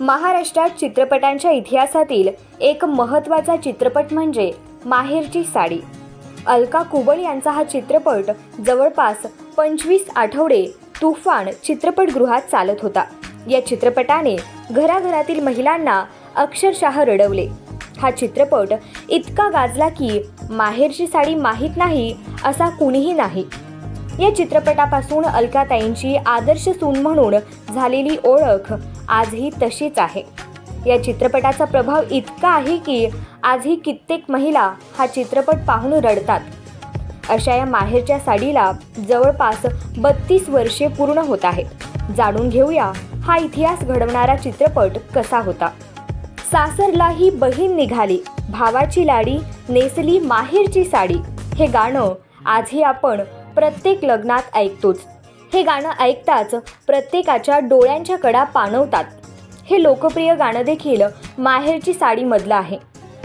महाराष्ट्रात चित्रपटांच्या इतिहासातील एक महत्त्वाचा चित्रपट म्हणजे माहेरची साडी. अलका कुबल यांचा हा चित्रपट जवळपास पंचवीस आठवडे तुफान चित्रपटगृहात चालत होता. या चित्रपटाने घराघरातील महिलांना अक्षरशः रडवले. हा चित्रपट इतका गाजला की माहेरची साडी माहीत नाही असा कुणीही नाही. या चित्रपटापासून अलकाताईंची आदर्श सून म्हणून झालेली ओळख आजही तशीच आहे. या चित्रपटाचा प्रभाव इतका आहे की आजही कित्येक महिला हा चित्रपट पाहून रडतात. अशा या माहेरच्या साडीला जवळपास बत्तीस वर्षे पूर्ण होत आहेत. जाणून घेऊया हा इतिहास घडवणारा चित्रपट कसा होता. सासरला ही बहीण निघाली. भावाची लाडी नेसली माहेरची साडी. हे गाणं आजही आपण प्रत्येक लग्नात ऐकतोच. हे गाणं ऐकताच प्रत्येकाच्या डोळ्यांच्या कडा पाणवतात हे लोकप्रिय गाणं देखील माहेरची साडीमधलं आहे.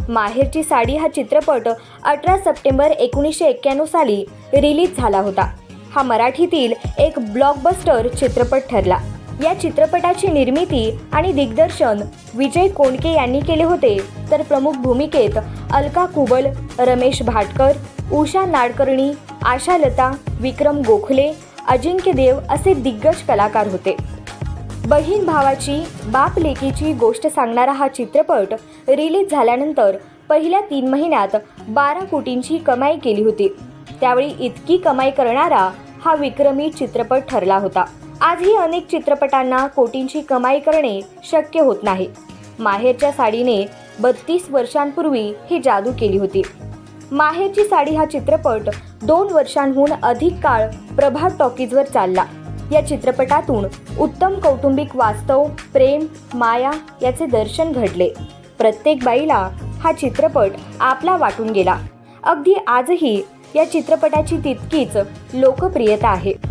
माहेरची साडी हा चित्रपट अठरा सप्टेंबर एकोणीसशे एक्क्याण्णव साली रिलीज झाला होता. हा मराठीतील एक ब्लॉकबस्टर चित्रपट ठरला. या चित्रपटाची निर्मिती आणि दिग्दर्शन विजय कोंडके यांनी केले होते तर प्रमुख भूमिकेत अलका कुबल रमेश भाटकर उषा नाडकर्णी आशालता विक्रम गोखले अजिंक्य देव असे दिग्गज कलाकार होते. बहीण भावाची बाप लेकीची गोष्ट सांगणारा हा चित्रपट रिलीज झाल्यानंतर पहिल्या तीन महिन्यात बारा कोटींची कमाई केली होती. त्यावेळी इतकी कमाई करणारा हा विक्रमी चित्रपट ठरला होता. आजही अनेक चित्रपटांना कोटींची कमाई करणे शक्य होत नाही. माहेरच्या साडीने बत्तीस वर्षांपूर्वी ही जादू केली होती. माहेरची साडी हा चित्रपट दोन वर्षांहून अधिक काळ प्रभात टॉकीजवर चालला. या चित्रपटातून उत्तम कौटुंबिक वास्तव प्रेम माया याचे दर्शन घडले. प्रत्येक बाईला हा चित्रपट आपला वाटून गेला. अगदी आजही या चित्रपटाची तितकीच लोकप्रियता आहे.